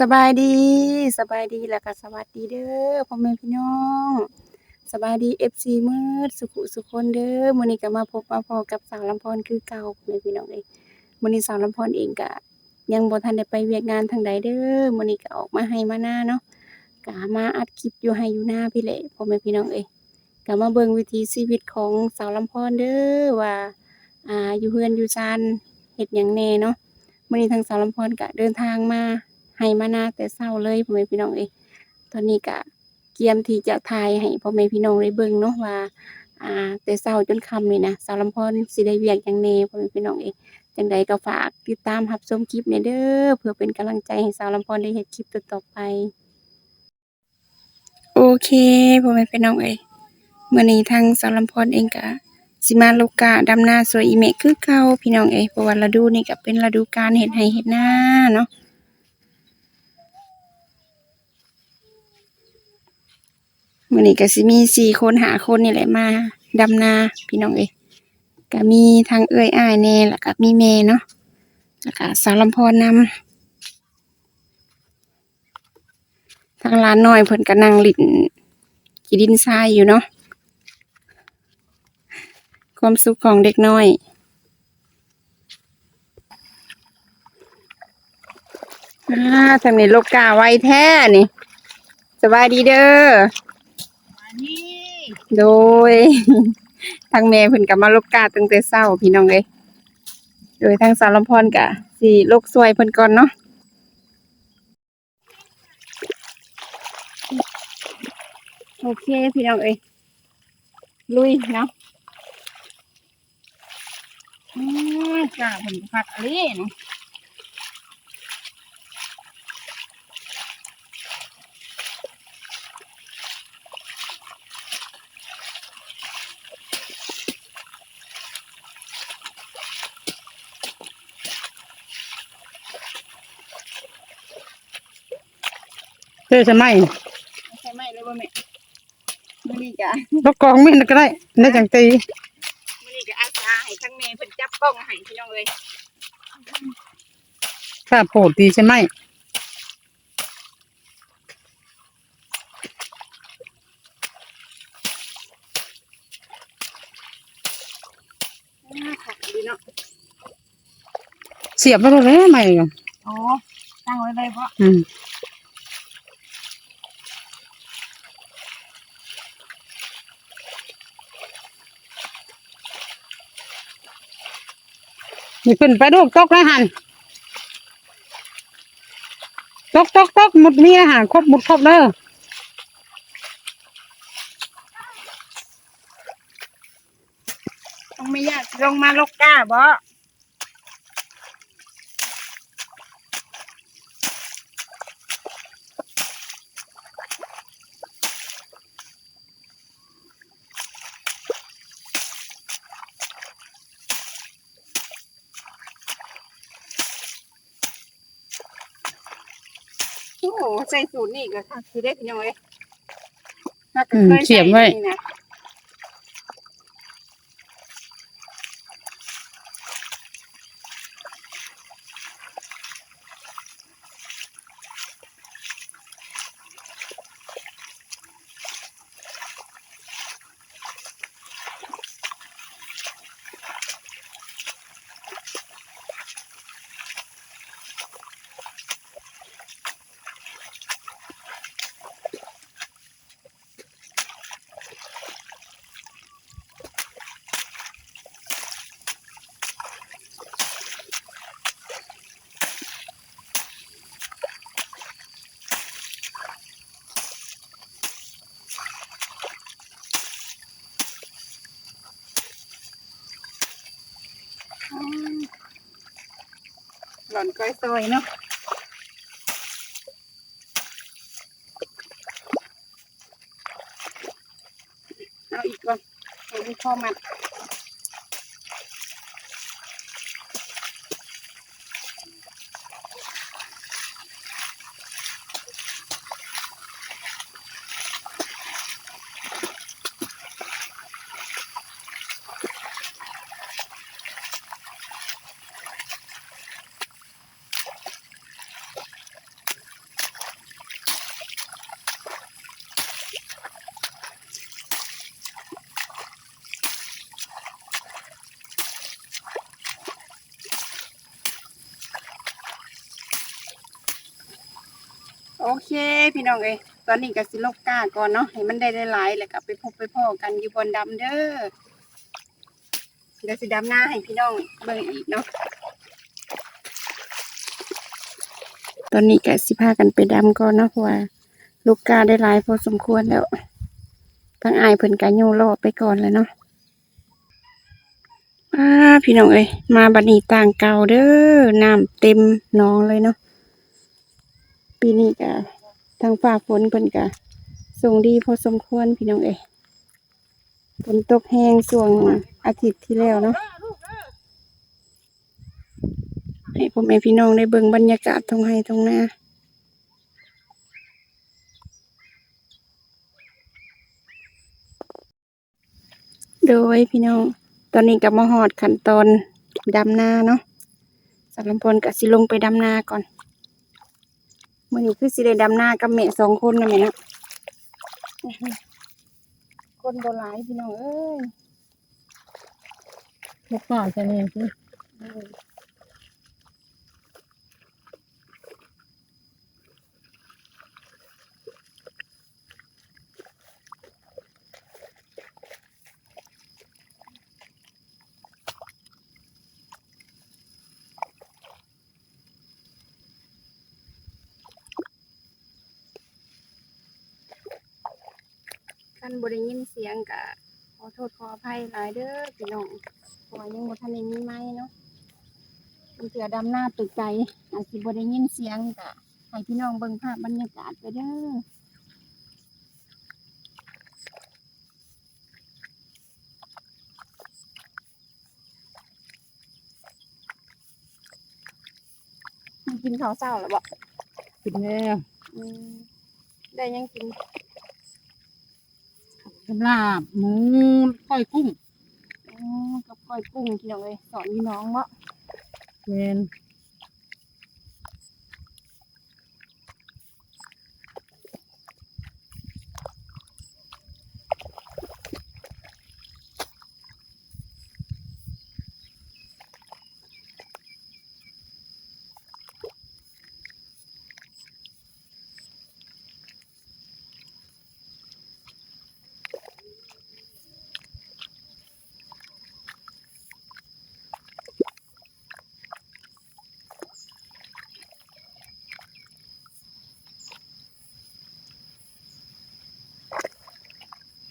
สบายดีสบายดีแล้วก็สวัสดีเด้อพ่อแม่พี่น้องสบายดี FC มืดสุขุสุคนเด้อมื้อนี้ก็มาพบมาพอกับสาวลำพรคือเก่าพ่อแม่พี่น้องเอ้ยมื้อนี้สาวลำพรเองก็ยังบ่ทันได้ไปเวียกงานทางใดเด้อมื้อนี้ก็ออกมาให้มาหน้าเนาะก็มาอัดคลิปอยู่ให้อยู่หน้าพี่แหละพ่อแม่พี่น้องเอ้ยก็มาเบิ่งวิถีชีวิตของสาวลำพรเด้อว่าอ่าอยู่เฮือนอยู่ซานเฮ็ดหยังแน่เนาะมื่อนี้ทางสาวลำพรก็เดินทางมา ให้มานาแต่เช้าเลยพ่อแม่พี่น้องเอ้ยตอนนี้ก็เกียมที่จะถ่ายให้พ่อแม่พี่น้องได้เบิ่งเนาะว่าอ่าแต่เช้าจนค่ำนี่นะสาวลำพรสิได้เวียกหยังแน่พ่อแม่พี่น้องเอ้ยจังใดก็ฝากติดตามรับชมคลิปนี้เด้อเพื่อเป็นกำลังใจให้สาวลำพรได้เฮ็ดคลิปต่อๆไป โอเคพ่อแม่พี่น้องเอ้ยมื้อนี้ทางสาวลำพรเองก็สิมาลูกกะดำนาสวยอีเมะคือเก่าพี่น้องเอ้ยเพราะว่าฤดูนี้ก็เป็นฤดูการเฮ็ดไร่เฮ็ดนาเนาะ มื้อนี้ก็สิมีสี่คนหาคนนี่แหละมาดำนาพี่น้องเอ้ยก็มีทางเอื้อยอ้ายแน่แล้วก็มีแม่เนาะแล้วก็สาวลำพรนำทางร้านน้อยเพิ่นก็นั่งลิ้นขี้ดินทรายอยู่เนาะความสุขของเด็กน้อยอ่าทางนี้ลูกกาไวแท้นี่ สบายดีเด้อ โดย ทางแม่เพิ่นก็มาลูกกาตั้งแต่เช้าพี่น้องเอ้ยโดยทางสารลำพรก็สิลูกสวยเพิ่นก่อนเนาะโอเคพี่น้องเอ้ยลุยเนาะอืมจ้าผลผักอะไรนี่เธ อจะไม่ใช่ไหมเลยว่าแม่มื้อนี้ก็ลกกองไม่ก็ได้ได้จังตีมื้อนี้ก็อาสาให้ทั้งแม่เพิ่นจับกล้องให้พี่น้องเอ้ยถ้าโปรดดีใช่ไหมอ่าค่ะดีเนาะเสียบไปเลยไหมอะอ๋อตั้งไว้เลยเพราะอืม นี่ขึ้นไปดูตกแล้วหันตกตกตกหมดมีอาหารครบหมดครบเด้อต้องไม่ยากลงมาลกก้าบ่ โอ้โหใส่สูตรนี่ก็ค่ะคือได้พี่น้องเอ้ยน่าจะอืมคใส่เสียบไว้นี่นะ หล่อนก้อยซอยเนาะเอาอีกก่อนเอาอีกข้อมัด โอเค พี่น้องเอ้ยตอนนี้ก็สิลกกาก่อนเนาะให้มันได้หลายๆแล้วก็ไปพบไปพ่อกันอยู่บนดำเด้อเดี๋ยวสิดำหน้าให้พี่น้องเบิ่งอีกเนาะตอนนี้ก็สิพากันไปดำก่อนเนาะเพราะว่าลูกกาได้หลายพอสมควรแล้วทางอายเพิ่นก็โยรอไปก่อนแล้วเนาะอ้าพี่น้องเอ้ยมาบัดนี้ต่างเก่าเด้อน้ำเต็มหนองเลยเนาะ ปีนี้ก็ทางฝ่าฝนเพิ่นก็ส่งดีพอสมควรพี่น้องเอ้ยฝนตกแห้งช่วงอาทิตย์ที่แล้วเนาะให้พ่อแม่พี่น้องได้เบิ่งบรรยากาศทงไห้ทงนาโดยพี่น้อง ตอนนี้ก็มาฮอดขั้นตอนดำนาเนาะสารลำพลก็สิลงไปดำนาก่อน มื่อนี้คือสิได้ดำหน้ากับแม่สองคนนะแม่เนาะคนโบราณพี่น้องเอ้ย ลูกป่าใช่ไห มพี่คันบ่ได้ยินเสียงกะขอโทษขออภัยหลายเด้อพี่น้องเพราะว่ายังบ่ทันได้มีไม้เนาะมันเถื่อดำหน้าตึกใจอาจสิบ่ได้ยินเสียงกะให้พี่น้องเบิ่งภาพบรรยากาศไปเด้อมันกินข้าวเช้าแล้วบ่กินแล้วอืมได้ยังกิน ลาบหมูก้อยกุ้ง อ๋อกับก้อยกุ้งพี่น้องเอ้ยสอนพี่น้องเนาะเวน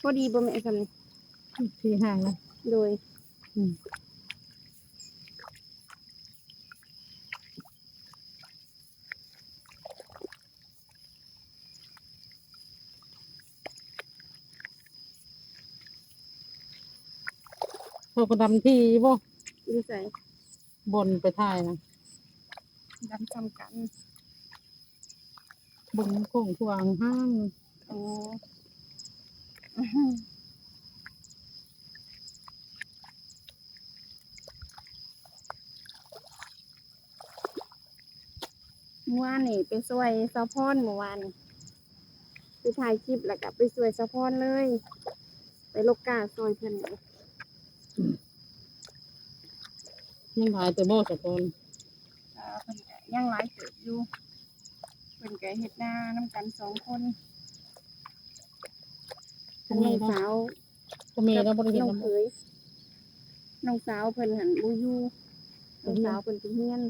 พอดีบ่แม่นซั่นที่ห้างนะโดยอืมพวกกระดำที่บ่นิสัยบนไปท่ายนะดำจำกันบนโค้งทวางห้างโอ้อื้อหือ เมื่อวานนี่ไปช่วยสะพอนเมื่อวานนี่ไปถ่ายคลิปแล้วก็ไปช่วยสะพอนเลย ไปลกกาซอยเพิ่นเลยยังหายแต่บ่สะกอนอ่าเพิ่นก็ยังหลายเติบอยู่เพิ่นก็เฮ็ดนานํกันสองคน ทั้งน้องสาวก็มีแล้วบ่ได้เห็นน้องน้ำเขยน้องสาวเพิ่นหันบ่อยู่น้องสาวเพิ่นไปเฮียน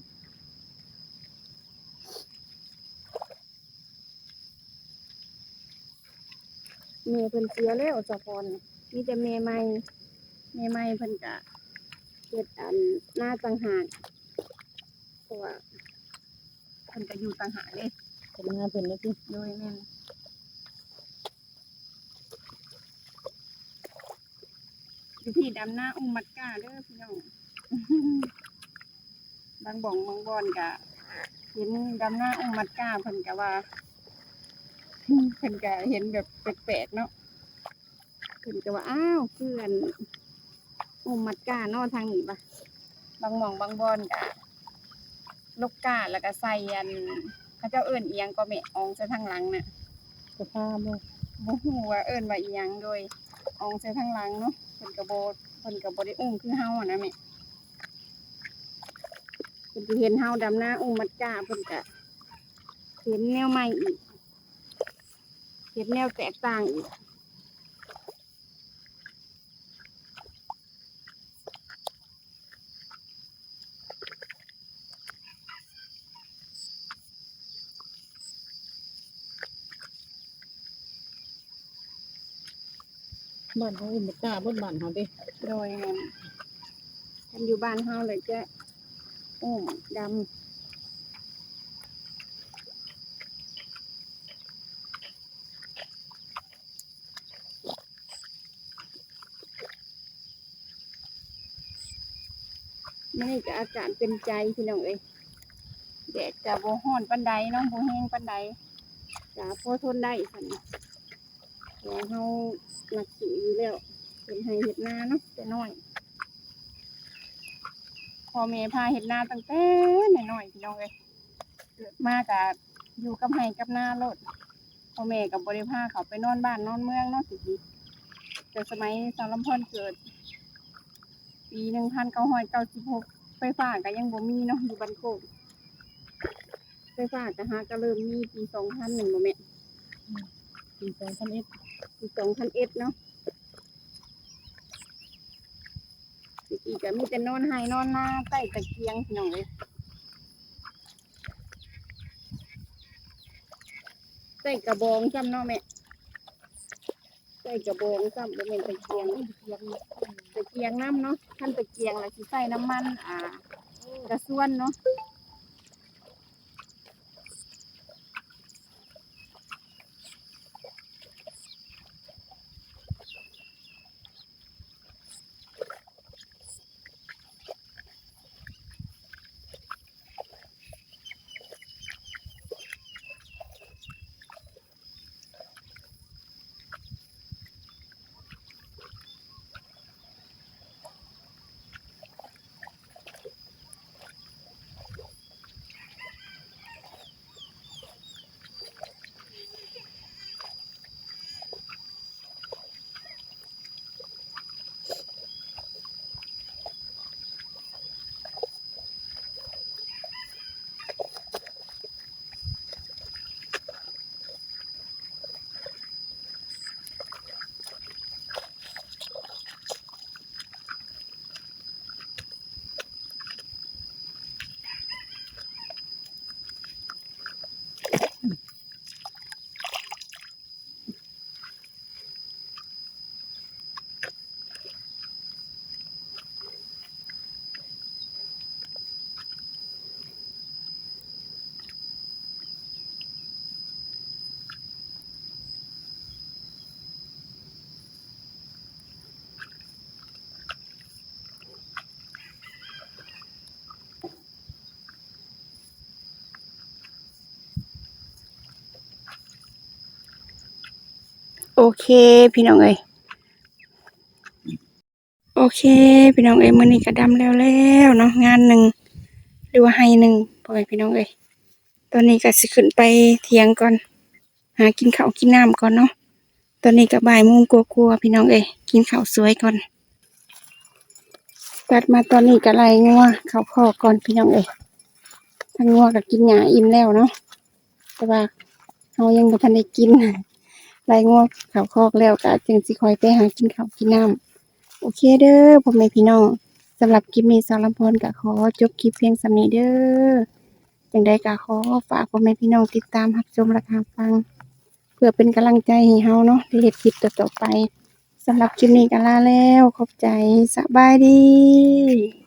แม่เพิ่นเสียแล้วสะพอนมีแต่แม่ใหม่แม่ใหม่เพิ่นก็เฮ็ดอันหน้าต่างหากเพราะว่าเพิ่นก็อยู่ต่างหากเด้ทำงานเพิ่นแล้วที่โดยแม่ นวิธีดำหน้าอุ้มมัดก้าเด้อพี่น้อง บางบ่องบางบอนกะเห็นดำหน้าอุ้มมัดก้าเพิ่นกะว่าเพิ่นกะเห็นแบบแปลกๆเนาะเพิ่นกะว่าอ้าวเพื่อนอุ้มมัดก้าเนอทางนี้ปะบางหม่องบางบอนกะลูกก้าแล้วก็ใส่อันเขาเจ้าเอิ้นเอียงก็แม่อองใส่ทางหลังน่ะสภาพบ่บ่ฮู้ว่าเอิ้นว่าอีหยังโดยอองใส่ทางหลังเนาะเพิ่นกระโบเพิ่นกระโบได้อุ้มคือเฮาอะนะแม่เพิ่นเห็นเฮาดำหน้าอุ้มมัดจ้าเพิ่นกะเห็นแนวใหม่อีก เห็นแนวแตกต่างอีก บ้านเขาอื่นบ่กล้าเบิ่บ้านเขาด้โดยเงินกันอยู่บ้านเฮาเลยจะโอ้มดำไม่ก็อากาศเป็นใจพี่น้องเอ้ยแดดจะโบ่ฮ้อนปันใดเนาะบ่แห้งปันใดจะพอทนได้สัน แล้วเฮาหนักสิอยู่แล้ว เป็นไห้เห็ดนาเนาะแต่น้อยพ่อแม่พาเห็ดนาตั้งแต่น้อยๆพี่น้องเลยเกิดมากะอยู่กับไห้กับนาโลดพ่อแม่กับบริพาเขาไปนอนบ้านนอนเมืองเนาะสิทีแต่สมัยสาวลำพอนเกิด ปีหนึ่งพันเก้าร้อยเก้าสิบหกไฟฟ้าก็ยังบ่มีเนาะอยู่บันโคกไฟฟ้าก็หาก็เริ่มมีปีสองพันหนึ่งโมเมนปีสองพันเอ็ด สองพันเอ็ดเนาะสิกีก็มีแต่นอนไห้นอนนาใต้ตะเกียงพี่น้องเลยใส่กระบองซ้ำเนาะแม่ใส่กระบองซ้ำบ่แม่นตะเกียงตะเกียงตะเกียงน้ำเนาะขั้นตะเกียงแล้วสิใส่น้ำมัน อ่ากระส่วนเนาะ โอเค พี่น้องเอ้ยโอเค พี่น้องเอ้ยมื้อนี้ก็ดำแล้วแล้วเนาะงานหนึ่งหรือว่าให้หนึ่งพ่อแม่พี่น้องเอ้ยตอนนี้ก็สิขึ้นไปเทียงก่อน หากินข้าวกินน้ำก่อนเนาะตอนนี้ก็บ่ายโมงกลัวๆพี่น้องเอ้ยกินข้าวสวยก่อนตัดมาตอนนี้ก็ไลงัวข้าวคอก่อนพี่น้องเอ้ยทั้งงัวก็กินหญ้าอิ่มแล้วเนาะแต่ว่าเฮายังบ่ทันได้กิน ไล่งวข้าวคอกแล้วก็จึงสิคอยไปหากินข้าวกินน้ำโอเคเด้อพ่อแม่พี่น้องสำหรับคลิปนี้สาวลำพรก็ขอจบคลิปเพียงสำนี้เด้อจังใดก็ขอฝากพ่อแม่พี่น้องติดตามรับชมและรับฟัง เพื่อเป็นกำลังใจให้เฮาเนาะที่เฮ็ดคลิปต่อๆไปสำหรับคลิปนี้ก็ลาแล้ว ขอบใจสบายดี